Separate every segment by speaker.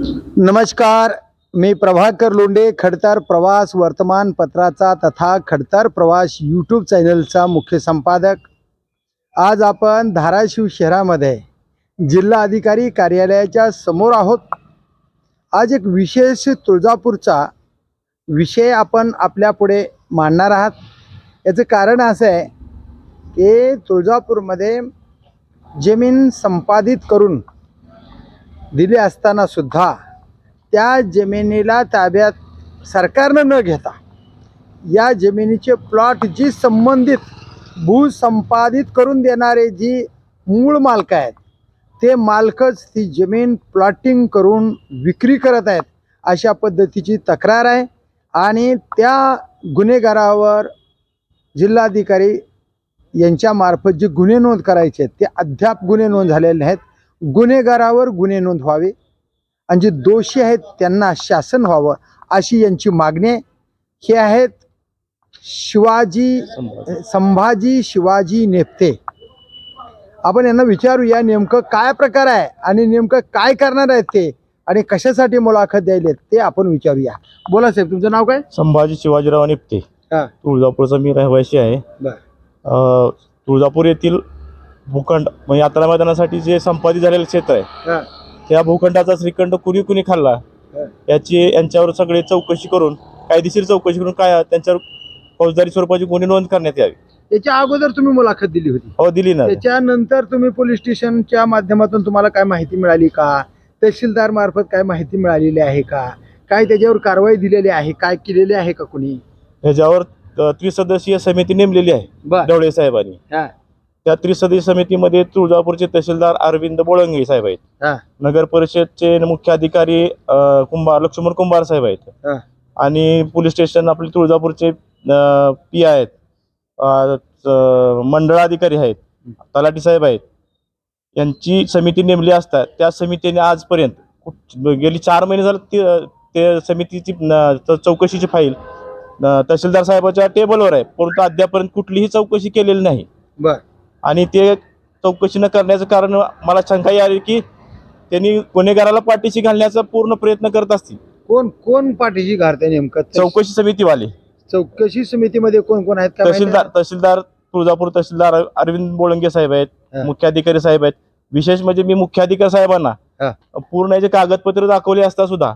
Speaker 1: नमस्कार मी प्रभाकर लोंडे खडतर प्रवास वर्तमानपत्राचा तथा खडतर प्रवास यूट्यूब चॅनलचा मुख्य संपादक. आज आपण धाराशिव शहरामध्ये जिल्हा अधिकारी कार्यालयाच्या समोर आहोत. आज एक विशेष तुळजापूरचा विषय आपण आपल्यापुढे मांडणार आहात. याचं कारण असं आहे की तुळजापूरमध्ये जमीन संपादित करून दिली असताना सुद्धा त्या जमिनीला ताब्यात सरकारनं न घेता या जमिनीचे प्लॉट जी संबंधित भूसंपादित करून देणारे जी मूळ मालक आहेत ते मालकच ती जमीन प्लॉटिंग करून विक्री करत आहेत अशा पद्धतीची तक्रार आहे आणि त्या गुन्हेगारावर जिल्हाधिकारी यांच्यामार्फत जे गुन्हे नोंद करायचे आहेत ते अद्याप गुन्हे नोंद झालेले आहेत गुन्हेगारावर गुन्हे नोंद व्हावे आणि जे दोषी आहेत त्यांना शासन व्हावं अशी यांची मागणी आहे. हे आहेत शिवाजी संभाजी शिवाजी नेपते. आपण यांना विचारूया नेमकं काय प्रकार आहे आणि नेमकं काय करणार आहेत ते आणि कशासाठी मुलाखत द्यायलेत ते आपण विचारूया. बोला साहेब तुमचं नाव काय?
Speaker 2: संभाजी शिवाजीराव निपते.
Speaker 1: हा.
Speaker 2: तुळजापूरचा मी रहिवासी आहे. तुळजापूर येथील भूखंड म्हणजे यात्रा मैदानासाठी जे संपादित झालेलं क्षेत्र आहे. त्या भूखंडाचा श्रीखंड कुणी कुणी खाल्ला. याची यांच्यावर सगळे चौकशी करून कायदेशीर चौकशी करून काय त्यांच्यावर फौजदारी स्वरूपाची गुन्हे नोंद करण्यात यावी.
Speaker 1: याच्या अगोदर तुम्ही मुलाखत दिली होती.
Speaker 2: हो दिली ना.
Speaker 1: त्याच्यानंतर तुम्ही पोलीस स्टेशनच्या माध्यमातून तुम्हाला काय माहिती मिळाली का? तहसीलदार मार्फत काय माहिती मिळालेली आहे का? काय त्याच्यावर कारवाई दिलेली आहे? काय केलेली आहे का कुणी?
Speaker 2: ह्याच्यावर अ, त्रिसदस्यीय समिती नेमलेली आहे ढवळे साहेबांनी. त्या त्रिसदस्यीय समितीमध्ये तुळजापूरचे तहसीलदार अरविंद बोळंगे साहेब आहेत.
Speaker 1: हा.
Speaker 2: नगर परिषदचे मुख्य अधिकारी अ, कुंभार लक्ष्मण कुंभार साहेब आहेत.
Speaker 1: हा.
Speaker 2: आणि पोलीस स्टेशन आपले तुळजापूरचे पी आहेत. अ, च- मंडळाधिकारी आहेत. तलाठी साहेब आहेत. यांची समिती नेमली असतात त्या समितीने आजपर्यंत कुठ- गेली चार महिने झाले ते- ते समितीची न- चौकशीची फाईल न- तहसीलदार साहेबाच्या टेबलवर आहे. परंतु अद्यापर्यंत कुठलीही चौकशी केलेली नाही.
Speaker 1: बर.
Speaker 2: आणि ते चौकशी न करण्याचं कारण मला शंका आली की त्यांनी गुन्हेगाराला पाठीशी घालण्याचा पूर्ण प्रयत्न करत असतील.
Speaker 1: कोण कोण पाठीशी घालते नेमकं?
Speaker 2: चौकशी समितीवाले.
Speaker 1: चौकशी समितीमध्ये कोण कोण आहेत का माहिती
Speaker 2: तहसीलदार तहसीलदार तुळजापूर तहसीलदार अरविंद बोळंगे साहेब आहेत
Speaker 1: हा.
Speaker 2: मुख्याधिकारी साहेब आहेत. विशेष म्हणजे मी मुख्याधिकारी साहेबांना
Speaker 1: हा.
Speaker 2: पूर्ण याचे कागदपत्र दाखवले असता सुद्धा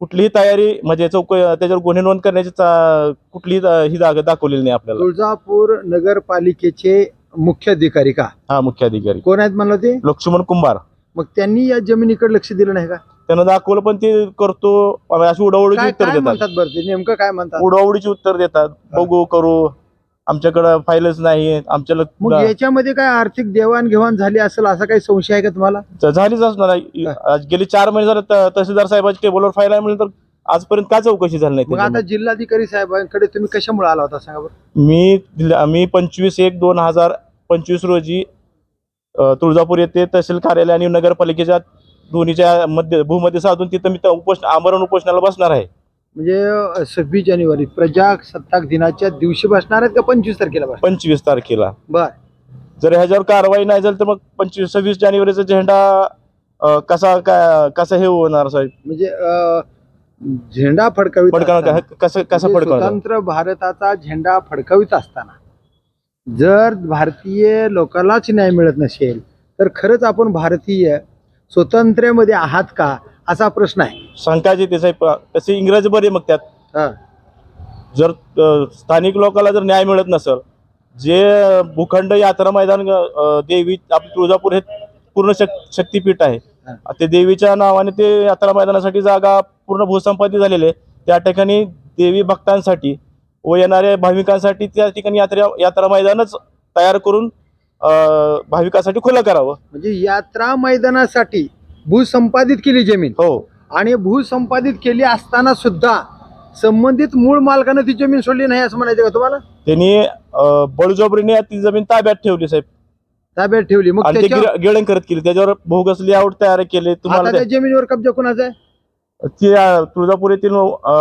Speaker 2: कुठलीही तयारी म्हणजे चौक त्याच्यावर गुन्हे नोंद करण्याची चा- कुठलीही दा- ही जागा दाखवलेली नाही आपल्याला.
Speaker 1: तुळजापूर नगरपालिकेचे मुख्य अधिकारी का?
Speaker 2: हा मुख्याधिकारी.
Speaker 1: कोण आहेत म्हणलं ते?
Speaker 2: लक्ष्मण कुंभार.
Speaker 1: मग त्यांनी या जमिनीकडे लक्ष दिलं नाही का?
Speaker 2: त्यानं दाखवलं पण ते करतो. अशी उडावडीची
Speaker 1: काय
Speaker 2: उत्तर
Speaker 1: काय
Speaker 2: देतात.
Speaker 1: म्हणतात बरं ते? नेमकं काय म्हणतात?
Speaker 2: उडावडीची उत्तर देतात. बघू करू. आमच्याकडं फाईलच नाही. आमच्याला
Speaker 1: मग याच्यामध्ये काय आर्थिक देवाणघेवाण झाली असेल असा काही संशय आहे का तुम्हाला?
Speaker 2: झालीच असणार आहे. आज गेली चार महिने झाले त- तहसीलदार साहेबांच्या टेबलवर फाईल आहे म्हणलं तर आजपर्यंत का चौकशी झाली नाही
Speaker 1: मग आता
Speaker 2: त्याच्यामध्ये?
Speaker 1: जिल्हाधिकारी साहेबांकडे तुम्ही कशामुळे आला होता सांगा बरं?
Speaker 2: मी दिल- मी पंचवीस एक दोन हजार पंचवीस रोजी तुळजापूर येथे तहसील कार्यालय आणि नगरपालिकेच्या दोन्हीच्या मध्ये भूमध्ये साधून तिथं मी त्या उपोष आमरण उपोषणाला बसणार आहे.
Speaker 1: म्हणजे सव्वीस जानेवारी प्रजासत्ताक दिनाच्या दिवशी बसणार आहेत का पंचवीस तारखेला
Speaker 2: पंचवीस तारखेला.
Speaker 1: बर.
Speaker 2: जर ह्याच्यावर कारवाई नाही झाली तर मग पंचवीस सव्वीस जानेवारीचा झेंडा कसा का- कसा हे होणार साहेब?
Speaker 1: म्हणजे झेंडा फडकावित असताना,
Speaker 2: का- कसं कसं
Speaker 1: म्हणजे
Speaker 2: फडकवणार
Speaker 1: स्वतंत्र भारताचा झेंडा फडकावित असताना. जर भारतीय लोकांनाच न्याय मिळत नसेल तर खरंच आपण भारतीय स्वतंत्र्यामध्ये आहात का असा प्रश्न आहे
Speaker 2: शंकाचे ते साहेब तसे इंग्रजी बरे मग त्यात
Speaker 1: हा.
Speaker 2: जर अ, स्थानिक लोकांना जर न्याय मिळत नसेल जे भूखंड यात्रा मैदान अ, देवी आपलं तुळजापूर हे पूर्ण शक शक्तीपीठ आहे
Speaker 1: हा.
Speaker 2: ते देवीच्या नावाने ते यात्रा मैदानासाठी जागा पूर्ण भूसंपादित झालेली आहे त्या ठिकाणी देवी भक्तांसाठी व येणाऱ्या भाविकांसाठी त्या ठिकाणी यात्रा यात्रा मैदानच तयार करून भाविकांसाठी खुलं करावं.
Speaker 1: म्हणजे यात्रा मैदानासाठी भूसंपादित केली जमीन.
Speaker 2: हो.
Speaker 1: आणि भूसंपादित केली असताना सुद्धा संबंधित मूळ मालकानं ती जमीन सोडली नाही असं म्हणायचं का तुम्हाला?
Speaker 2: त्यांनी अ, बळजबरीने ती जमीन ताब्यात ठेवली साहेब.
Speaker 1: ताब्यात ठेवली. मग
Speaker 2: आणि ते गिळ- करत केली. त्याच्यावर भोगस लेआउट तयार केले. तुम्हाला
Speaker 1: आता त्या जमिनीवर कब्जा कोणाचा आहे?
Speaker 2: ते- अ, तुळजापूर येथील अ,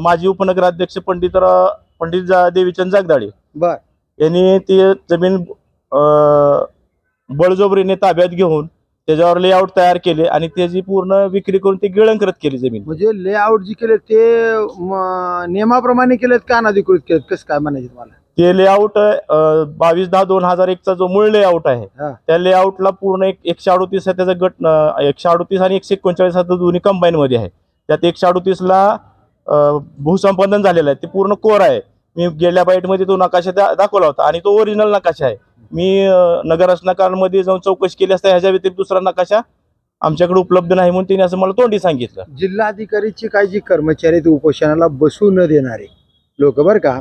Speaker 2: माजी उपनगराध्यक्ष पंडित रा- पंडित जा- देवीचंद जागदाळे.
Speaker 1: बर.
Speaker 2: यांनी ती जमीन अ, बळजबरीने ताब्यात घेऊन त्याच्यावर लेआउट तयार केले आणि त्याची पूर्ण विक्री करून ते गिळंकृत केली जमीन.
Speaker 1: म्हणजे लेआउट जे केले ते म, नियमाप्रमाणे केलेत का अनधिकृत केलेत? कसं काय म्हणायचे तुम्हाला?
Speaker 2: ते लेआउट बावीस दहा दोन हजार एकचा जो मूळ लेआउट आहे. त्या लेआउटला पूर्ण एक एकशे अडोतीस आहे त्याचा गट अं, एकशे अडोतीस आणि एकशे एकोणचाळीस हा दोन्ही कंबाईन मध्ये आहे. त्यात एकशे अडोतीसला अं, भूसंपादन झालेलं आहे. ते पूर्ण कोर आहे. मी गेल्या बाईटमध्ये तो नकाशा दा- दाखवला होता आणि तो ओरिजिनल नकाशा आहे. मी अं, नगर रचनाकारांमध्ये जाऊन चौकशी केली असता ह्याच्या व्यतिरिक्त दुसरा नकाशा आमच्याकडे उपलब्ध नाही म्हणून त्यांनी असं मला तोंडी सांगितलं.
Speaker 1: जिल्हाधिकारीची काही जी कर्मचारी उपोषणाला बसू न देणारे लोक बरं का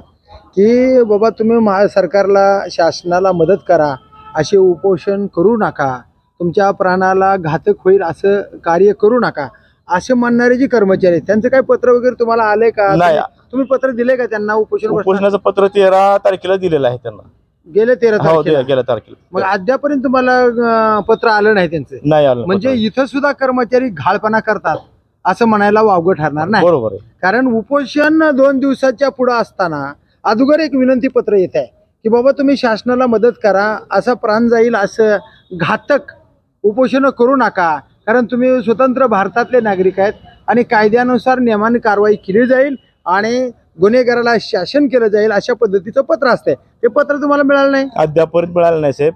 Speaker 1: की बाबा तुम्ही महा सरकारला शासनाला मदत करा असे उपोषण करू नका तुमच्या प्राणाला घातक होईल असं कार्य करू नका असे म्हणणारे जे कर्मचारी आहेत त्यांचं काय पत्र वगैरे तुम्हाला आले का?
Speaker 2: नाही
Speaker 1: तुम्ही पत्र दिले का त्यांना उपोषण बसणार?
Speaker 2: उपोषणाचं पत्र तेरा तारखेला दिलेलं आहे त्यांना.
Speaker 1: गेले तेरा
Speaker 2: हो
Speaker 1: तारखेला?
Speaker 2: गेल्या
Speaker 1: मग
Speaker 2: तारखेला
Speaker 1: अद्यापर्यंत तुम्हाला अं, पत्र आलं नाही त्यांचं?
Speaker 2: नाही आलं
Speaker 1: म्हणजे
Speaker 2: पत्र.
Speaker 1: इथं सुद्धा कर्मचारी घाळपणा करतात असं म्हणायला वावगं ठरणार नाही.
Speaker 2: बरोबर आहे.
Speaker 1: कारण उपोषण दोन दिवसाच्या पुढं असताना अगोदर एक विनंती पत्र येत आहे की बाबा तुम्ही शासनाला मदत करा असा प्राण जाईल असं घातक उपोषण करू नका. कारण तुम्ही स्वतंत्र भारतातले नागरिक आहेत आणि कायद्यानुसार नियमाने कारवाई केली जाईल आणि गुन्हेगाराला शासन केलं जाईल अशा पद्धतीचं पत्र असतंय. ते पत्र तुम्हाला मिळालं नाही?
Speaker 2: अद्यापर्यंत मिळालं नाही साहेब.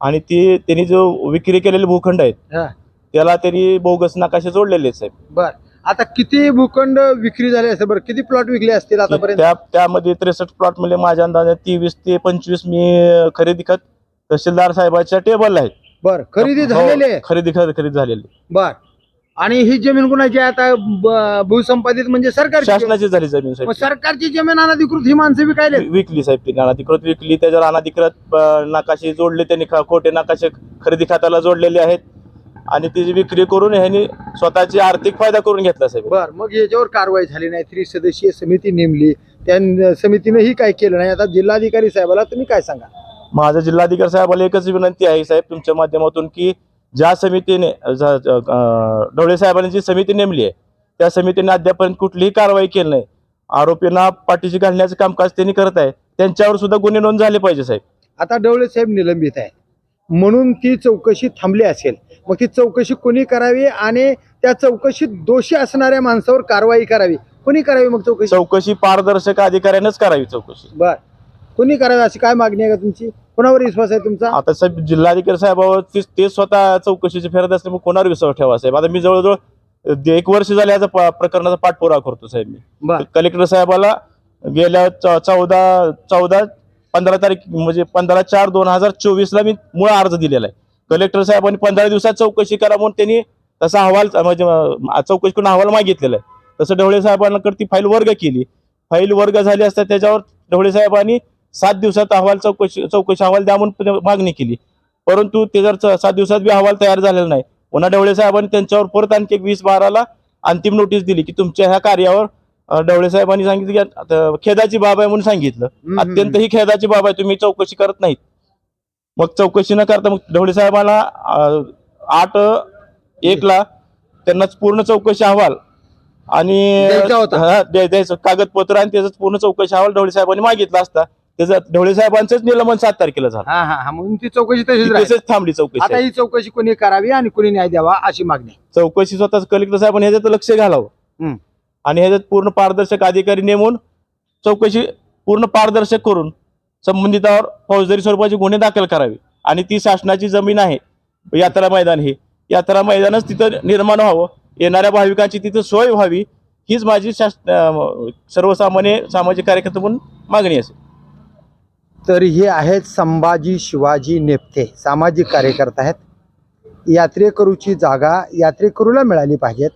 Speaker 2: आणि ती त्यांनी जो विक्री केलेले भूखंड आहेत
Speaker 1: हा.
Speaker 2: त्याला त्यांनी बोगस नकाशे जोडलेले आहेत साहेब.
Speaker 1: बर. आता किती भूखंड विक्री झाले असते बरं? किती प्लॉट विकले असतील आतापर्यंत?
Speaker 2: त्या त्यामध्ये त्रेसष्ट प्लॉटमध्ये माझ्या अंदाजे तेवीस ते पंचवीस मी खरेदी खत तहसीलदार साहेबाच्या टेबलला आहेत.
Speaker 1: बर. खरेदी
Speaker 2: हो,
Speaker 1: झालेली आहे?
Speaker 2: खरेदी खत खरेदी झालेली
Speaker 1: बर. आणि ही जमीन कुणाची आहे? आता भूसंपादित म्हणजे सरकारची जमीन.
Speaker 2: शासनाची झाली जमीन
Speaker 1: मग
Speaker 2: साहेब
Speaker 1: सरकारची जमीन अनधिकृत ही माणसं विकायले
Speaker 2: विकली साहेब ती अनाधिकृत विकली त्याच्यावर अनाधिकृत अं, नकाशे जोडले त्यांनी ख- खोटे नकाशे खरेदी खात्याला जोडलेले आहेत. आणि त्याची विक्री करून ह्यांनी स्वतःची आर्थिक फायदा करून घेतला साहेब.
Speaker 1: बर मग याच्यावर कारवाई झाली नाही. त्रिसदस्यीय समिती नेमली. त्या समितीनेही काय केलं नाही? आता जिल्हाधिकारी साहेबाला तुम्ही काय सांगा?
Speaker 2: माझं जिल्हाधिकारी साहेबाला एकच विनंती आहे साहेब तुमच्या माध्यमातून की ज्या समितीने ढवळे साहेबांनी जी समिती नेमली आहे त्या समितीने अद्यापर्यंत कुठलीही कारवाई केली नाही. आरोपींना पाठीशी घालण्याचं कामकाज त्यांनी करत आहे. त्यांच्यावर सुद्धा गुन्हे नोंद झाले पाहिजे साहेब.
Speaker 1: आता डवळे साहेब निलंबित आहे. म्हणून ती चौकशी थांबली असेल मग ती चौकशी कोणी करावी आणि त्या चौकशीत दोषी असणाऱ्या माणसावर कारवाई करावी? कोणी करावी मग चौकशी?
Speaker 2: चौकशी पारदर्शक अधिकाऱ्यानेच करावी चौकशी.
Speaker 1: बर. कोणी करावी अशी काय मागणी आहे का तुमची? कोणावर विश्वास आहे तुमचा?
Speaker 2: आता साहेब जिल्हाधिकारी साहेबावर ते- ते स्वतः चौकशीची फेरत असल्यामुळे कोणावर विश्वास ठेवा साहेब? आता मी जवळजवळ एक वर्ष झाले याचा प- प्रकरणाचा पाठपुरावा करतो साहेब मी.
Speaker 1: बर.
Speaker 2: कलेक्टर साहेबाला गेल्या च- चौदा चौदा पंधरा तारीख म्हणजे पंधरा चार दोन हजार चोवीस ला मी मूळ अर्ज दिलेला आहे. कलेक्टर साहेबांनी पंधरा दिवसात चौकशी करा म्हणून त्यांनी तसा अहवाल म्हणजे अं, चौकशी करून अहवाल मागितलेला आहे. तसं ढवळे साहेबांकडे ती फाईल वर्ग केली. फाईल वर्ग झाली असता त्याच्यावर ढवळे साहेबांनी सात दिवसात अहवाल चौकशी चौकशी अहवाल द्या म्हणून मागणी केली. परंतु ते जर सात दिवसात बी अहवाल तयार झालेला नाही. पुन्हा ढवळे साहेबांनी त्यांच्यावर परत आणखी एक वीस बाराला अंतिम नोटीस दिली की तुमच्या ह्या कार्यावर अं, ढवळे साहेबांनी सांगितलं की खेदाची बाब आहे म्हणून सांगितलं. अत्यंत ही खेदाची बाब आहे तुम्ही चौकशी करत नाहीत. मग चौकशी न करता मग ढवळे साहेबांना आठ एक ला त्यांना पूर्ण चौकशी अहवाल आणि
Speaker 1: द्यायचा
Speaker 2: कागदपत्र आणि त्याचं पूर्ण चौकशी अहवाल ढवळे साहेबांनी मागितला असता. त्याचं ढवळे साहेबांचंच निलंबन सात तारखेला झालं.
Speaker 1: हा हा हा. म्हणून ती चौकशी तशीच राहील.
Speaker 2: तसेच थांबली चौकशी.
Speaker 1: आता ही चौकशी कोणी करावी आणि कोणी न्याय द्यावा अशी मागणी आहे.
Speaker 2: चौकशी स्वतः कलेक्टर साहेबांनी ह्याच्यात लक्ष घालावं.
Speaker 1: हम्म.
Speaker 2: आणि ह्याच्यात पूर्ण पारदर्शक अधिकारी नेमून चौकशी पूर्ण पारदर्शक करून संबंधितावर फौजदारी स्वरूपाचे गुन्हे दाखल करावे. आणि ती शासनाची जमीन आहे. यात्रा मैदान हे. यात्रा मैदानच तिथं निर्माण व्हावं. येणाऱ्या भाविकांची तिथं सोय व्हावी. हीच माझी शासन अं, सर्वसामान्य सामाजिक कार्यकर्ते म्हणून मागणी असेल.
Speaker 1: तर हे आहेत संभाजी शिवाजी नेपथे सामाजिक कार्यकर्ता आहेत. यात्रेकरूची जागा यात्रेकरूला मिळाली पाहिजेत.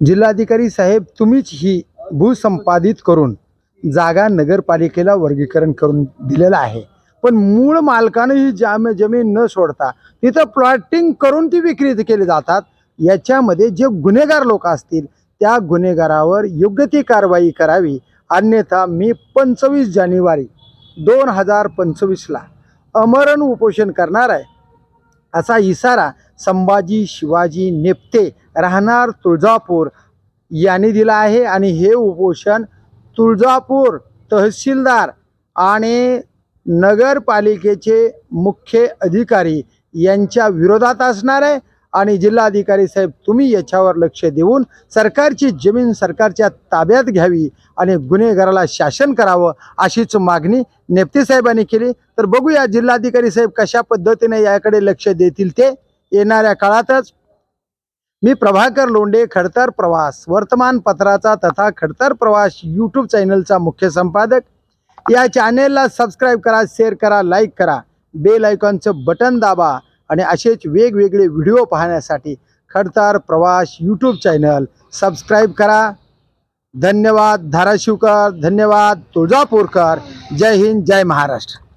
Speaker 1: जिल्हाधिकारी साहेब तुम्हीच ही भूसंपादित करून जागा नगरपालिकेला वर्गीकरण करून दिलेलं आहे. पण मूळ मालकानं ही जाम जमीन न सोडता तिथं प्लॉटिंग करून ती विक्री केली जातात. याच्यामध्ये जे गुन्हेगार लोक असतील त्या गुन्हेगारावर योग्य ती कारवाई करावी. अन्यथा मी पंचवीस जानेवारी दोन हजार पंचवीसला अमरण उपोषण करणार आहे. असा इशारा संभाजी शिवाजी नेपते राहणार तुळजापूर यांनी दिला आहे. आणि हे उपोषण तुळजापूर तहसीलदार आणि नगरपालिकेचे मुख्य अधिकारी यांच्या विरोधात असणार आहे. आणि जिल्हाधिकारी साहेब तुम्ही याच्यावर लक्ष देऊन सरकारची जमीन सरकारच्या ताब्यात घ्यावी आणि गुन्हेगाराला शासन करावं अशीच मागणी नेप्ते साहेबांनी केली. तर बघूया जिल्हाधिकारी साहेब कशा पद्धतीने याकडे लक्ष देतील ते येणाऱ्या काळातच. मी प्रभाकर लोंडे खडतर प्रवास वर्तमानपत्राचा तथा खडतर प्रवास यूट्यूब चॅनलचा मुख्य संपादक. या चॅनेलला सबस्क्राईब करा शेअर करा लाईक करा. बेल आयकॉनचं बटन दाबा. आणि असेच वेगवेगळे व्हिडिओ पाहण्यासाठी खडतर प्रवास यूट्यूब चॅनल सबस्क्राईब करा. धन्यवाद धाराशिवकर धन्यवाद तुळजापूरकर. जय हिंद जय महाराष्ट्र.